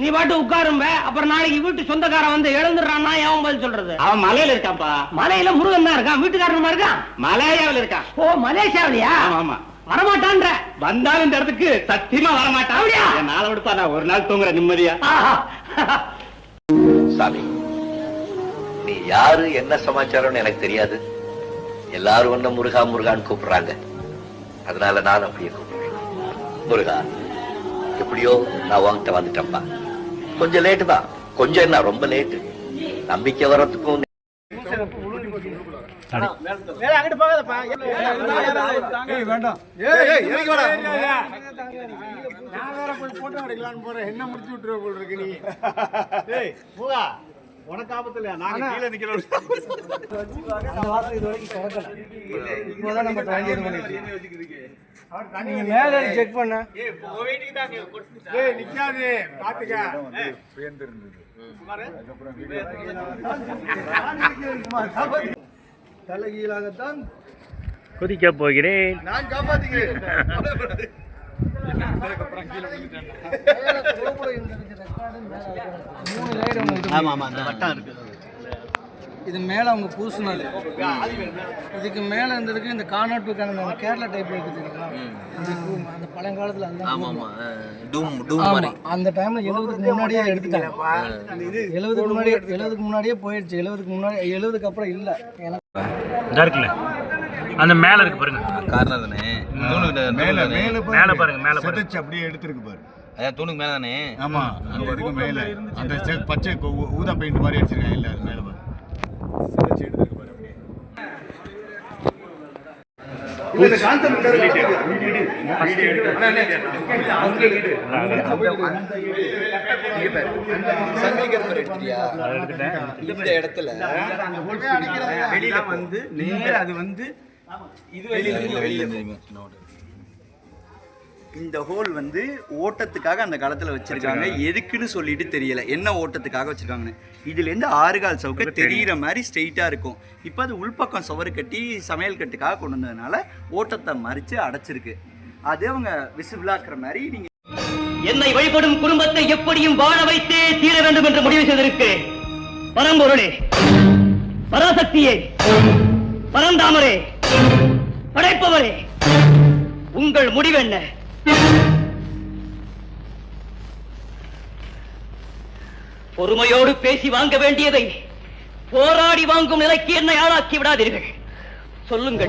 நீ பாட்டு உட்காரும்ப அப்புறம் நாளைக்கு வீட்டு சொந்தக்காரன் வந்து எழுந்துடுறான்னா எவன் பதில் சொல்றது? அவன் மலையில இருக்கான்ப்பா. மலையில முருகன் தான் இருக்கான் வீட்டுக்காரனுமா இருக்கான்? மலையாவில் இருக்கான். ஓ மலேசியாவிலையா? ஆமா ஆமா வரமாட்டான்ற. வந்தாலும் இந்த இடத்துக்கு சத்தியமா வர மாட்டான் அப்படியா? நாளை விடுப்பா நான் ஒரு நாள் தூங்குற நிம்மதியா. சாமி நீ யாரு என்ன சமாச்சாரம்னு எனக்கு தெரியாது. எல்லாரும் ஒண்ணு முருகா முருகான்னு கூப்பிடுறாங்க. அதனால நான் அப்படியே கூப்பிடுறேன். முருகா எப்படியோ நான் உன்கிட்ட வந்துட்டேன்ப்பா. கொஞ்சம் லேட்டு தான். கொஞ்சம் என்ன ரொம்ப லேட்டு நம்பிக்கை வர்றதுக்கும் என்ன முடிச்சு இருக்கு நீ? உனக்கு ஆபத்து இல்லையா? நாங்க கீழே நிக்கிறோம். இப்போதான் நம்ம தண்ணி இது பண்ணிட்டு நீங்க மேல செக் பண்ண. ஏய் நிக்காது பாத்துக்க. தலைகீழாகத்தான் குதிக்க போகிறேன். நான் லைட் அவங்க ஆமா ஆமா அந்த வட்டம் இருக்கு. இது மேல அவங்க பூசுனது. இதுக்கு மேல இருந்ததுக்கு இந்த கார்னாட்டுக்கான அந்த கேரளா டைப்ல இருக்கு தெரியுங்களா அந்த பழங்காலத்துல அதுதான் அந்த டைம்ல எழுபதுக்கு முன்னாடியே எடுத்துட்டாங்க. எழுபதுக்கு முன்னாடியே எழுபதுக்கு முன்னாடியே போயிடுச்சு. எழுபதுக்கு முன்னாடி எழுபதுக்கு அப்புறம் இல்ல. இருக்குல்ல. அந்த மேல இருக்கு பாருங்க. கார்னர் தானே மேல மேல மேல பாருங்க, மேல பாருங்க. அப்படியே எடுத்திருக்கு பாரு. அதான் தூணுக்கு மேல தானே? ஆமா அந்த இதுக்கு மேல. அந்த பச்சை ஊதா பெயிண்ட் மாதிரி அடிச்சிருக்காங்க இல்ல அது மேல இந்த இடத்துல வெளியில வந்து நேர அது வந்து வெளியில இருந்து இந்த ஹோல் வந்து ஓட்டத்துக்காக அந்த காலத்துல வச்சிருக்காங்க. எதுக்குன்னு சொல்லிட்டு தெரியல. என்ன ஓட்டத்துக்காக வச்சிருக்காங்கன்னு. இதுல இருந்து ஆறுகால் சவுக்க தெரியிற மாதிரி ஸ்ட்ரெயிட்டா இருக்கும். இப்போ அது உள்பக்கம் சுவர் கட்டி சமையல் கட்டுக்காக கொண்டு வந்ததுனால ஓட்டத்தை மறிச்சு அடைச்சிருக்கு. அது அவங்க விசிபிளாக்குற மாதிரி நீங்க என்னை வழிபடும் குடும்பத்தை எப்படியும் வாழ வைத்தே தீர வேண்டும் என்று முடிவு செய்திருக்கிறேன் பரம்பொருளே பராசக்தியே பரந்தாமரே படைப்பவரே உங்கள் முடிவு என்ன? பொறுமையோடு பேசி வாங்க வேண்டியதை போராடி வாங்கும் நிலைக்கு என்னை ஆளாக்கி விடாதீர்கள். சொல்லுங்கள்.